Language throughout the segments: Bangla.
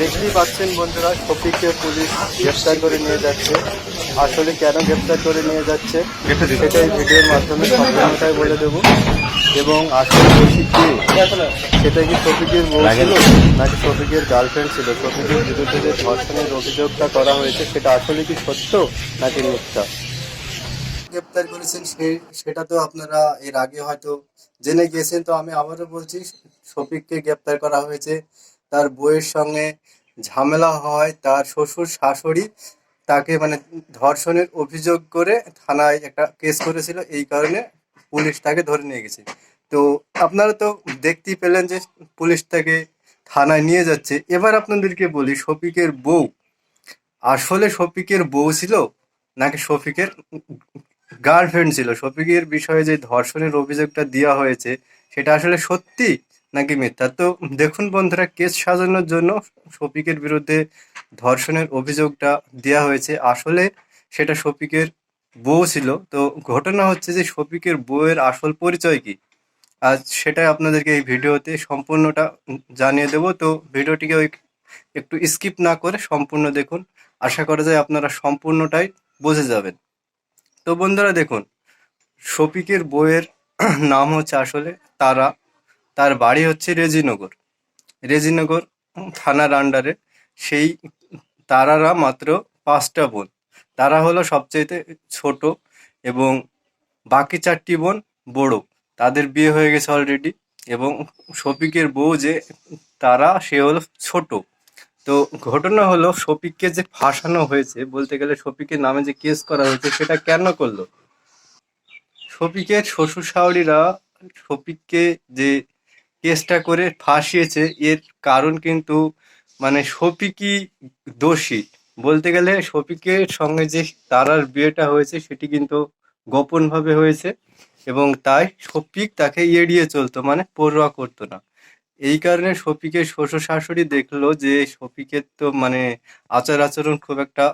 দেখতেই পাচ্ছেন বন্ধুরা শফিককে পুলিশ গ্রেফতার করে নিয়ে যাচ্ছে। আসলে কেন গ্রেফতার করে নিয়ে যাচ্ছে সেটাই ভিডিওর মাধ্যমে সম্পূর্ণটাই বলে দেবো। এবং আসলে দোষী কে সেটা কি শফিকের বউ ছিল নাকি শফিকের গার্লফ্রেন্ড ছিল? শফিকের বিরুদ্ধে যে ধর্ষণের অভিযোগটা করা হয়েছে সেটা আসলে কি সত্য নাকি মিথ্যা? গ্রেপ্তার করেছেন সে সেটা তো আপনারা এর আগে হয়তো জেনে গিয়েছেন। তো আমি আবারও বলছি শফিককে গ্রেপ্তার করা হয়েছে। তার বউয়ের সঙ্গে ঝামেলা হয়, তার শ্বশুর শাশুড়ি তাকে মানে ধর্ষণের অভিযোগ করে থানায় একটা কেস করেছিল, এই কারণে পুলিশ তাকে ধরে নিয়ে গেছে। তো আপনারা তো দেখতেই পেলেন যে পুলিশ তাকে থানায় নিয়ে যাচ্ছে। এবার আপনাদেরকে বলি, শফিকের বউ। আসলে শফিকের বউ ছিল নাকি শফিকের গার্লফ্রেন্ড ছিল? শফিকের বিষয়ে যে ধর্ষণের অভিযোগটা দেওয়া হয়েছে, সেটা আসলে সত্যি? নাকি মিথ্যা? তো দেখুন বন্ধুরা, কেস সাজানোর জন্য শফিকের বিরুদ্ধে ধর্ষণের অভিযোগটা দেওয়া হয়েছে। আসলে সেটা শফিকের বউ ছিল। তো ঘটনা হচ্ছে যে শফিকের বউয়ের আসল পরিচয় কি? আজ সেটাই আপনাদেরকে এই ভিডিওতে সম্পূর্ণটা জানিয়ে দেবো। তো ভিডিওটিকে একটু স্কিপ না করে সম্পূর্ণ দেখুন। আশা করা যায় আপনারা সম্পূর্ণটাই বুঝে যাবেন। তো বন্ধুরা, দেখুন, শফিকের বইয়ের নাম হচ্ছে আসলে তারা। তার বাড়ি হচ্ছে রেজিনগর। রেজিনগর থানার আন্ডারে সেই তারারা মাত্র পাঁচটা বোন। তারা হলো সবচাইতে ছোট এবং বাকি চারটি বোন বড়। তাদের বিয়ে হয়ে গেছে অলরেডি এবং শফিকের বউ যে তারা, সে হলো ছোট। তো ঘটনা হলো শফিককে যে ফাঁসানো হয়েছে, বলতে গেলে শফিকের নামে যে কেস করা হয়েছে, সেটা কেন করল? শফিকের শ্বশুর শাশুড়িরা শফিককে যে কেসটা করে ফাঁসিয়েছে, এর কারণ কিন্তু মানে শফিকই দোষী। বলতে গেলে শফিকের সঙ্গে যে তারার বিয়েটা হয়েছে, সেটি কিন্তু গোপনভাবে হয়েছে এবং তাই শফিক তাকে এড়িয়ে চলতো মানে পরোয়া করতো না। এই কারণে শফিকের শ্বশুর শাশুড়ি দেখল যে শফিকের তো মানে আচার আচরণ খুব একটা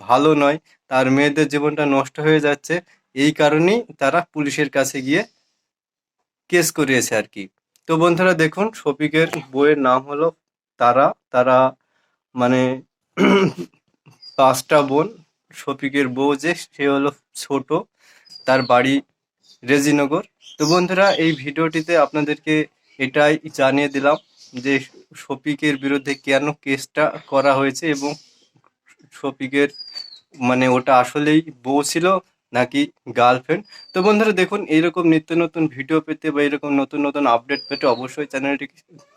ভালো নয়, তার মেয়েদের জীবনটা নষ্ট হয়ে যাচ্ছে, এই কারণেই তারা পুলিশের কাছে গিয়ে কেস করিয়েছে আর কি। তো বন্ধুরা দেখুন, শফিকের বইয়ের নাম হলো তারা তারা মানে পাঁচটা বোন, শফিকের বউ যে, সে হলো ছোট, তার বাড়ি রেজিনগর। তো বন্ধুরা, এই ভিডিওটিতে আপনাদেরকে এটাই জানিয়ে দিলাম যে শফিকের বিরুদ্ধে কেন কেসটা করা হয়েছে এবং শফিকের মানে ওটা আসলেই বউ ছিল নাকি গার্লফ্রেন্ড তো বন্ধুরা দেখুন, এইরকম নিত্য নতুন ভিডিও পেতে বা এরকম নতুন নতুন আপডেট পেতে অবশ্যই চ্যানেলটি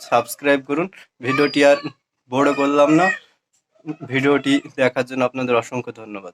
সাবস্ক্রাইব করুন। ভিডিওটি আর বড় করলাম না। ভিডিওটি দেখার জন্য আপনাদের অসংখ্য ধন্যবাদ।